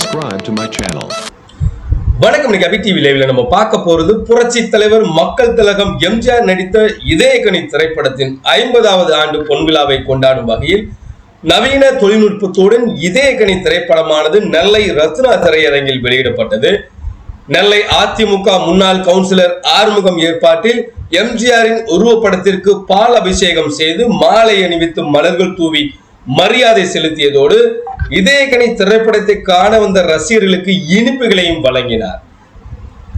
subscribe to my channel. வணக்கம் இன்னைக்கு TV லைவ்ல நம்ம பார்க்க போறது புரட்சி தலைவர் மக்கள் திலகம் எம்ஜிஆர் நடித்த இதயக்கனி திரைப்படத்தின் ஐம்பதாவது ஆண்டு பொன்விழாவை கொண்டாடும் வகையில் நவீன தொழில்நுட்பத்துடன் இதயக்கனி திரைப்படமானது நெல்லை ரத்னா திரையரங்கில் வெளியிடப்பட்டது நெல்லை அதிமுக முன்னாள் கவுன்சிலர் ஆறுமுகம் ஏற்பாட்டில் எம்ஜிஆரின் உருவப்படத்திற்கு பால் அபிஷேகம் செய்து மாலை அணிவித்து மலர்கள் தூவி மரியாதை செலுத்தியதோடு இதயக்கணி திரைப்படத்தை காண வந்த ரசிகர்களுக்கு இனிப்புகளையும் வழங்கினார்.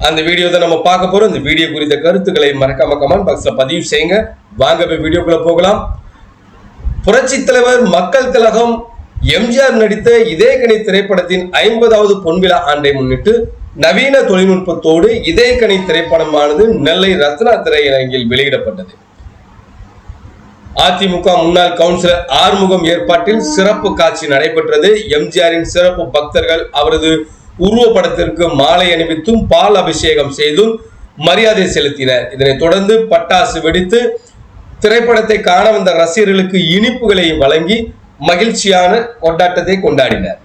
அந்த வீடியோ தான் நம்ம பார்க்க போறோம். இந்த வீடியோ குறித்த கருத்துக்களை மறக்காம கமெண்ட் பாக்ஸ்ல பதிவு செய்யுங்க. வாங்க போய் வீடியோக்குள்ள போகலாம். புரட்சி தலைவர் மக்கள் திலகம் எம்ஜிஆர் நடித்த இதயக்கணி திரைப்படத்தின் ஐம்பதாவது பொன்விழா ஆண்டை முன்னிட்டு நவீன தொழில்நுட்பத்தோடு இதயக்கணி திரைப்படமானது நெல்லை ரத்னா திரையரங்கில் வெளியிடப்பட்டது. அதிமுக முன்னாள் கவுன்சிலர் ஆறுமுகம் ஏற்பாட்டில் சிறப்பு காட்சி நடைபெற்றது. எம்ஜிஆரின் சிறப்பு பக்தர்கள் அவரது உருவப்படத்திற்கு மாலை அணிவித்தும் பால் அபிஷேகம் செய்தும் மரியாதை செலுத்தினர். இதனைத் தொடர்ந்து பட்டாசு வெடித்து திரைப்படத்தை காண வந்த ரசிகர்களுக்கு இனிப்புகளை வழங்கி மகிழ்ச்சியான கொண்டாட்டத்தை கொண்டாடினர்.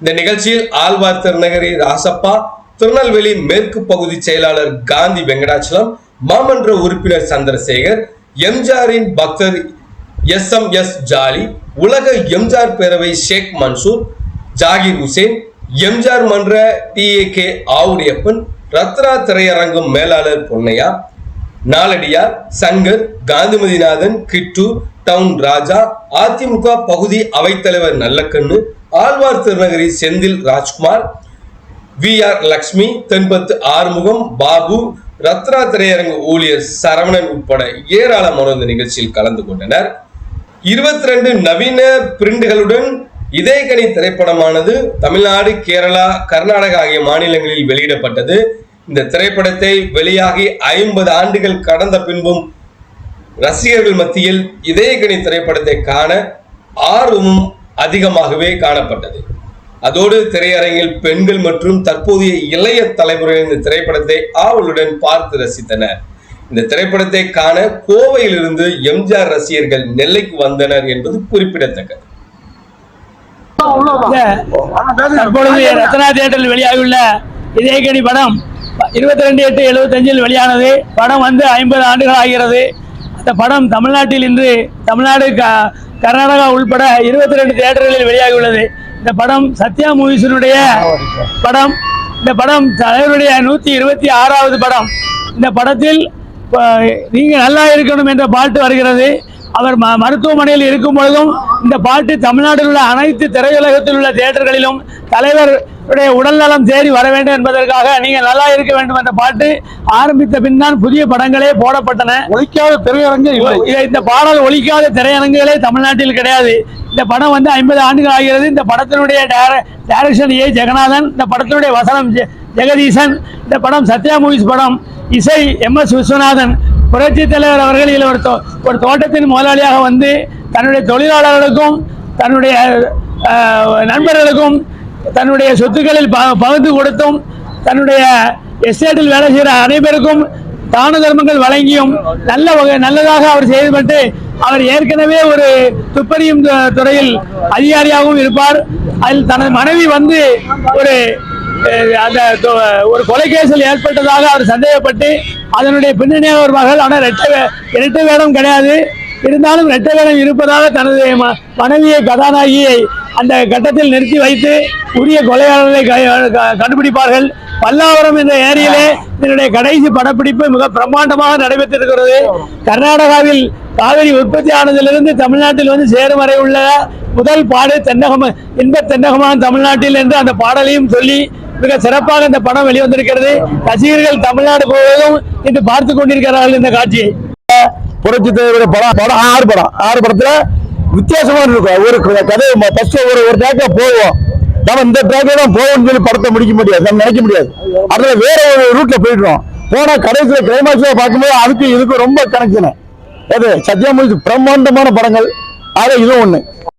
இந்த நிகழ்ச்சியில் ஆழ்வார் திருநகரி ராசப்பா திருநெல்வேலி மேற்கு பகுதி செயலாளர் காந்தி வெங்கடாச்சலம் மாமன்ற உறுப்பினர் சந்திரசேகர் எம்ஜிஆரின் பக்தர் எஸ் எம் எஸ் ஜாலி உலக எம்ஜிஆர் பேரவை ஷேக் மன்சூர் ஜாகிர் ஹுசேன் எம்ஜிஆர் மன்ற டிஏகே ஆவுடையப்பன் ரத்னா திரையரங்கம் மேலாளர் பொன்னையா நாலடியார் சங்கர் காந்திமதிநாதன் கிட்டு டவுன் ராஜா அதிமுக பகுதி அவைத்தலைவர் நல்லக்கண்ணு ஆழ்வார் திருநகரி செந்தில் ராஜ்குமார் வி ஆர் லக்ஷ்மி தென்பத்து ஆறுமுகம் பாபு ரத்னா திரையரங்கு ஊழியர் சரவணன் உட்பட ஏராளமானோர் இந்த நிகழ்ச்சியில் கலந்து கொண்டனர். இருபத்தி ரெண்டு நவீன பிரிண்டுகளுடன் இதயகனி திரைப்படமானது தமிழ்நாடு கேரளா கர்நாடகா ஆகிய மாநிலங்களில் வெளியிடப்பட்டது. இந்த திரைப்படத்தை வெளியாகி ஐம்பது ஆண்டுகள் கடந்த பின்பும் ரசிகர்கள் மத்தியில் இதயகனி திரைப்படத்தை காண ஆர்வமும் அதிகமாகவே காணப்பட்டது. அதோடு திரையரங்கில் பெண்கள் மற்றும் தற்போதைய இளைய தலைமுறையினர் இந்த திரைப்படத்தை ஆவலுடன் பார்த்து ரசித்தனர். இந்த திரைப்படத்தை காண கோவையிலிருந்து எம்ஜிஆர் ரசிகர்கள் நெல்லைக்கு வந்தனர் என்பது குறிப்பிடத்தக்கது. தற்பொழுது ரத்னா தியேட்டரில் வெளியாகியுள்ள இதயக்கணி படம் இருபத்தி ரெண்டு எட்டு எழுபத்தஞ்சில் வெளியானது. படம் வந்து ஐம்பது ஆண்டுகள் ஆகிறது. அந்த படம் தமிழ்நாட்டில் இன்று தமிழ்நாடு கர்நாடகா உள்பட இருபத்தி ரெண்டு தியேட்டர்களில் வெளியாகியுள்ளது. இந்த படம் சத்யா மூவிஸினுடைய படம். இந்த படம் தலைவருடைய நூற்றி இருபத்தி ஆறாவது படம். இந்த படத்தில் நீங்கள் நல்லா இருக்கணும் என்ற பாட்டு வருகிறது. அவர் மருத்துவமனையில் இருக்கும் பொழுதும் இந்த பாட்டு தமிழ்நாட்டில் உள்ள அனைத்து திரையுலகத்தில் உள்ள தியேட்டர்களிலும் தலைவருடைய உடல்நலம் தேறி வர வேண்டும் என்பதற்காக நீங்கள் நல்லா இருக்க வேண்டும் என்ற பாட்டு. ஆரம்பித்த பின் தான் புதிய படங்களே போடப்பட்டன. ஒழிக்காத திரையரங்கே இந்த பாடல் ஒழிக்காத திரையரங்குகளே தமிழ்நாட்டில் கிடையாது. இந்த படம் வந்து ஐம்பது ஆண்டுகள் ஆகிறது. இந்த படத்தினுடைய டைரக்ஷன் ஏ ஜெகநாதன் இந்த படத்தினுடைய வசனம் ஜெகதீசன் இந்த படம் சத்யா மூவிஸ் படம் இசை எம் எஸ் விஸ்வநாதன் புரட்சி தலைவர் அவர்கள் இதில் ஒரு தோ- ஒரு தோட்டத்தின் முதலாளியாக வந்து தன்னுடைய தொழிலாளர்களுக்கும் தன்னுடைய நண்பர்களுக்கும் தன்னுடைய சொத்துக்களில் ப- பகிர்ந்து கொடுத்தும் தன்னுடைய எஸ்டேட்டில் வேலை செய்கிற அனைவருக்கும் தான தர்மங்கள் வழங்கியும் நல்ல வகை நல்லதாக அவர் செயல்பட்டு அவர் ஏற்கனவே ஒரு துப்பறியும் துறையில் அதிகாரியாகவும் இருப்பார். அதில் தனது மனைவி வந்து ஒரு அந்த தொ- ஒரு கொலைகேசில் ஏற்பட்டதாக அவர் சந்தேகப்பட்டு அதனுடைய பின்னணியாக ஒரு மகள் ஆனால் ரெட்டை வே- இரட்டை வேடம் கிடையாது. இருந்தாலும் இரட்டை வேடம் இருப்பதாக தனது ம- மனைவியை கதாநாயகியை அந்த கட்டத்தில் நிறுத்தி வைத்து உரிய கொலையாளர்களை க- கண்டுபிடிப்பார்கள். பல்லாவரம் என்ற ஏரியிலே இதனுடைய கடைசி படப்பிடிப்பு மிக பிரம்மாண்டமாக நடைபெற்றிருக்கிறது. கர்நாடகாவில் காவிரி உற்பத்தி ஆனதிலிருந்து தமிழ்நாட்டில் வந்து சேரும் வரை உள்ள முதல் பாடு தென்னகம் இன்ப தென்னகமான தமிழ்நாட்டில் என்று அந்த பாடலையும் சொல்லி மிக சிறப்பாக இந்த படம் வெளிவந்திருக்கிறது. ரசிகர்கள் தமிழ்நாடு முழுவதும் இன்று பார்த்து கொண்டிருக்கிறார்கள் இந்த காட்சியை புரட்சி தலைவர் படம் படம் ஆறு படம். ஆறு படத்துல வித்தியாசமா இருக்கும். ஒரு கதை ஃபர்ஸ்ட் ஒரு ஒரு டேக்கா போவோம். நம்ம இந்த ட்ராக்ல தான் போவோம்னு சொல்லி படத்தை முடிக்க முடியாது. நம்ம நினைக்க முடியாது. அதுல வேற ஒரு ரூட்ல போயிடுறோம். போனா கடைசியில கிளைமாக்ஸ்ல பார்க்கும்போது அதுக்கு இதுக்கு ரொம்ப கனெக்ஷன் அது சத்யா பிரம்மாண்டமான படங்கள். ஆக இதுவும் ஒண்ணு.